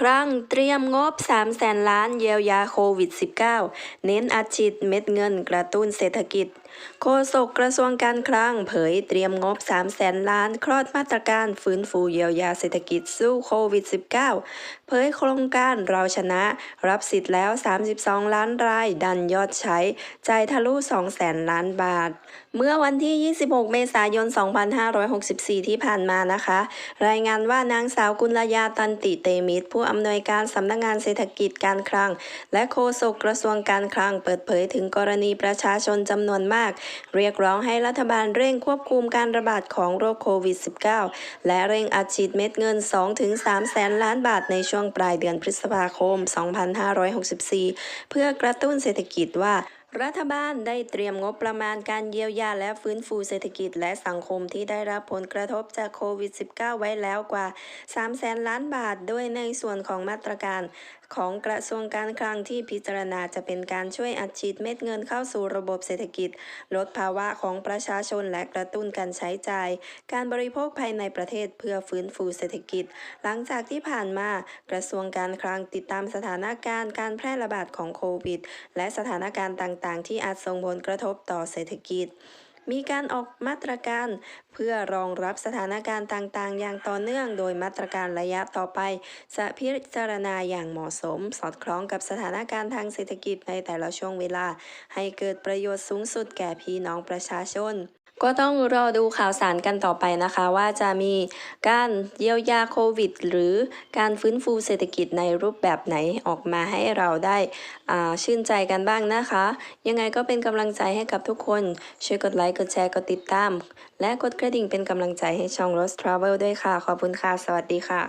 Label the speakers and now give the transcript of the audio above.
Speaker 1: ครั้งเตรียมงบ3แสนล้านเยียวยาโควิด -19 เน้นอัดฉีดเม็ดเงินกระตุ้นเศรษฐกิจ โฆษกกระทรวงการคลังเผยเตรียมงบ3แสนล้าน คลอดมาตรการฟื้นฟูเยียวยาเศรษฐกิจสู้โควิด -19 เผยโครงการเราชนะ รับสิทธิ์แล้ว 32 ล้านราย ดันยอดใช้ จ่ายทะลุ2แสนล้านบาท เมื่อวันที่ 26 เมษายน 2564 ที่ผ่านมานะคะ รายงานว่านางสาวกุลยาตันติเตมิตรผู้อำนวยการสำนักงงานเศรษฐกิจการคลัง และโฆษกกระทรวงการคลังเปิดเผยถึงกรณีประชาชนจำนวนมาก เรียกร้องให้รัฐบาลเร่งควบคุมการระบาดของโรคโควิด -19 และเร่งอัดฉีดเม็ดเงิน 2-3 แสนล้านบาทในช่วงปลายเดือนพฤษภาคม 2564 เพื่อกระตุ้นเศรษฐกิจว่า รัฐบาลได้เตรียมงบประมาณการเยียวยาและฟื้นฟูเศรษฐกิจและสังคมที่ได้รับผลกระทบจากโควิด -19 ไว้แล้วกว่า3แสนล้านบาท โดยในส่วนของมาตรการของกระทรวงการคลังที่พิจารณาจะเป็นการช่วยอัดฉีดเม็ดเงินเข้าสู่ระบบเศรษฐกิจ ลดภาวะของประชาชนและกระตุ้นการใช้จ่าย การบริโภคภายในประเทศเพื่อฟื้นฟูเศรษฐกิจ หลังจากที่ผ่านมากระทรวงการคลังติดตามสถานการณ์การแพร่ระบาดของโควิด และสถานการณ์ต่างๆ ที่อาจส่งผลกระทบต่อเศรษฐกิจ มีการออกมาตรการ เพื่อรองรับสถานการณ์ต่างๆ อย่างต่อเนื่อง โดยมาตรการระยะต่อไปจะพิจารณาอย่างเหมาะสม สอดคล้องกับสถานการณ์ทางเศรษฐกิจในแต่ละช่วงเวลา ให้เกิดประโยชน์สูงสุดแก่พี่น้องประชาชน ก็ต้องรอดูข่าวสารกันต่อไปนะคะ ว่าจะมีการเยียวยาโควิด หรือการฟื้นฟูเศรษฐกิจในรูปแบบไหนออกมาให้เราได้ชื่นใจกันบ้างนะคะ ยังไงก็เป็นกำลังใจให้กับทุกคน ช่วยกดไลค์กดแชร์กดติดตาม และกดกระดิ่งเป็นกำลังใจให้ช่อง Rose Travel ด้วยค่ะ ขอบคุณค่ะ สวัสดีค่ะ